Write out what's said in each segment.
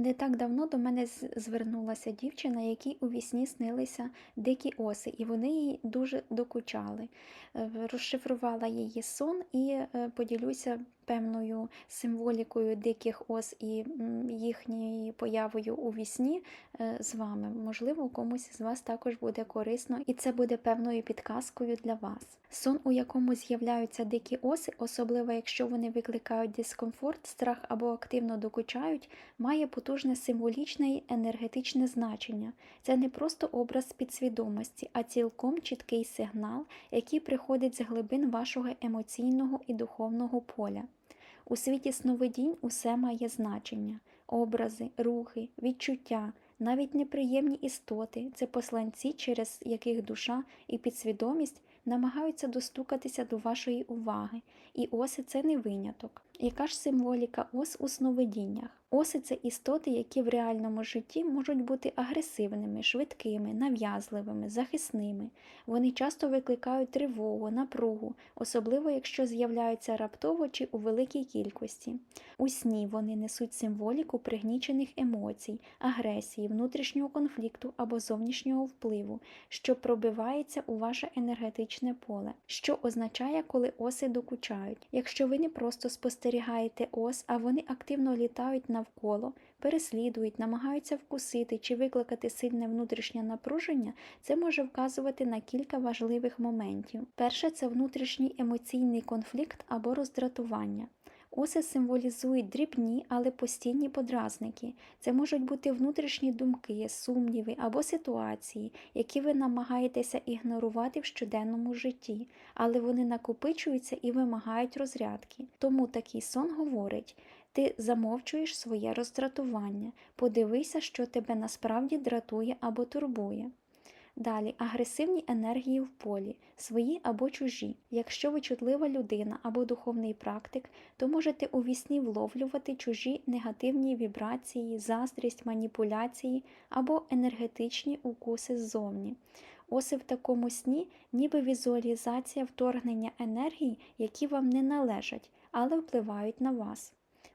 Не так давно до мене звернулася дівчина, якій у вісні снилися дикі оси, і вони їй дуже докучали. Е, Розшифрувала її сон і е, поділюся певною символікою диких ос і їхньою появою у вісні е, з вами. Можливо, комусь з вас також буде корисно, і це буде певною підказкою для вас. Сон, у якому з'являються дикі оси, особливо якщо вони викликають дискомфорт, страх або активно докучають, має потужне символічне і енергетичне значення. Це не просто образ підсвідомості, а цілком чіткий сигнал, який приходить з глибин вашого емоційного і духовного поля. У світі сновидінь усе має значення: образи, рухи, відчуття, навіть неприємні істоти це посланці, через яких душа і підсвідомість намагаються достукатися до вашої уваги, і оси це не виняток. Яка ж символіка ос у сновидіннях? Оси це істоти, які в реальному житті можуть бути агресивними, швидкими, нав'язливими, захисними. Вони часто викликають тривогу, напругу, особливо якщо з'являються раптово чи у великій кількості. У сні вони несуть символіку пригнічених емоцій, агресії, внутрішнього конфлікту або зовнішнього впливу, що пробивається у ваше енергетичне поле, що означає, коли оси докучають. Якщо ви не просто спостерігаєте ос, а вони активно літають навколо, переслідують, намагаються вкусити чи викликати сильне внутрішнє напруження, це може вказувати на кілька важливих моментів. Перше це внутрішній емоційний конфлікт або роздратування. Оси символізують дрібні, але постійні подразники. Це можуть бути внутрішні думки, сумніви або ситуації, які ви намагаєтеся ігнорувати в щоденному житті, але вони накопичуються і вимагають розрядки. Тому такий сон говорить: ти замовчуєш своє роздратування, подивися, що тебе насправді дратує або турбує. Далі агресивні енергії в полі, свої або чужі. Якщо ви чутлива людина або духовний практик, то можете у вісні вловлювати чужі негативні вібрації, заздрість, маніпуляції або енергетичні укуси ззовні. Оси в такому сні, ніби візуалізація вторгнення енергій, які вам не належать, але впливають на вас.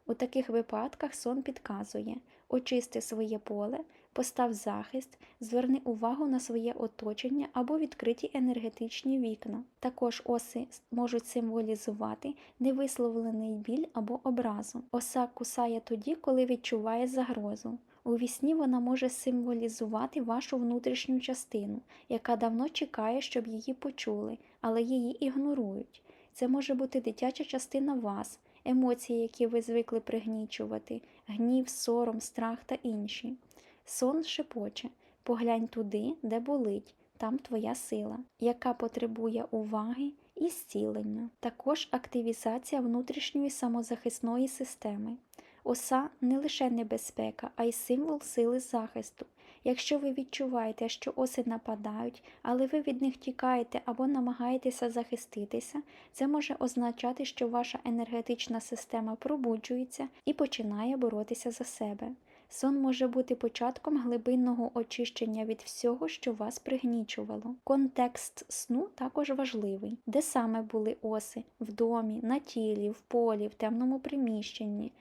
У таких випадках сон підказує очисти своє поле, постав захист, зверни увагу на своє оточення або відкриті енергетичні вікна. Також оси можуть символізувати невисловлений біль або образу. Оса кусає тоді, коли відчуває загрозу. У вісні вона може символізувати вашу внутрішню частину, яка давно чекає, щоб її почули, але її ігнорують. Це може бути дитяча частина вас, емоції, які ви звикли пригнічувати, гнів, сором, страх та інші. Сон шепоче поглянь туди, де болить, там твоя сила, яка потребує уваги і зцілення. Також активізація внутрішньої самозахисної системи. Оса не лише небезпека, а й символ сили захисту. Якщо ви відчуваєте, що оси нападають, але ви від них тікаєте або намагаєтеся захиститися, це може означати, що ваша енергетична система пробуджується і починає боротися за себе. Сон може бути початком глибинного очищення від всього, що вас пригнічувало. Контекст сну також важливий, де саме були оси в домі, на тілі, в полі, в темному приміщенні.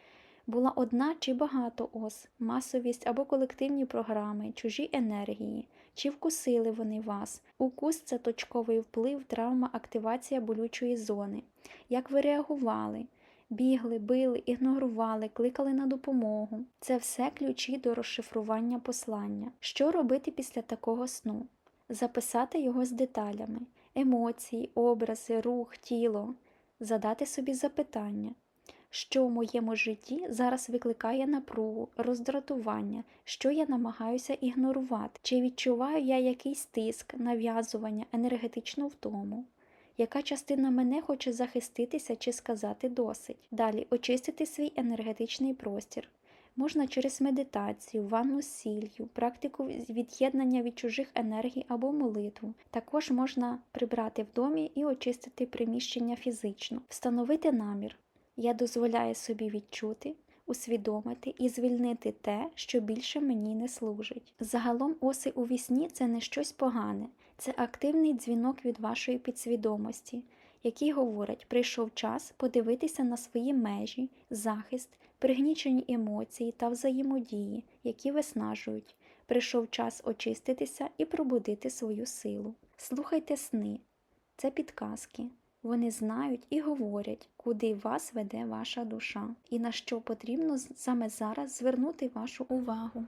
Була одна чи багато ос, масовість або колективні програми, чужі енергії, чи вкусили вони вас. Укус це точковий вплив, травма, активація болючої зони. Як ви реагували? Бігли, били, ігнорували, кликали на допомогу. Це все ключі до розшифрування послання. Що робити після такого сну? Записати його з деталями, емоції, образи, рух, тіло, задати собі запитання, що в моєму житті зараз викликає напругу, роздратування, що я намагаюся ігнорувати, чи відчуваю я якийсь тиск, нав'язування, енергетичну втому. Яка частина мене хоче захиститися чи сказати досить? Далі очистити свій енергетичний простір. Можна через медитацію, ванну з сіллю, практику від'єднання від чужих енергій або молитву. Також можна прибрати в домі і очистити приміщення фізично, встановити намір. Я дозволяю собі відчути, усвідомити і звільнити те, що більше мені не служить. Загалом оси у вісні це не щось погане, це активний дзвінок від вашої підсвідомості. які говорять: прийшов час подивитися на свої межі, захист, пригнічені емоції та взаємодії, які виснажують. Прийшов час очиститися і пробудити свою силу. Слухайте сни, це підказки. Вони знають і говорять, куди вас веде ваша душа, і на що потрібно саме зараз звернути вашу увагу.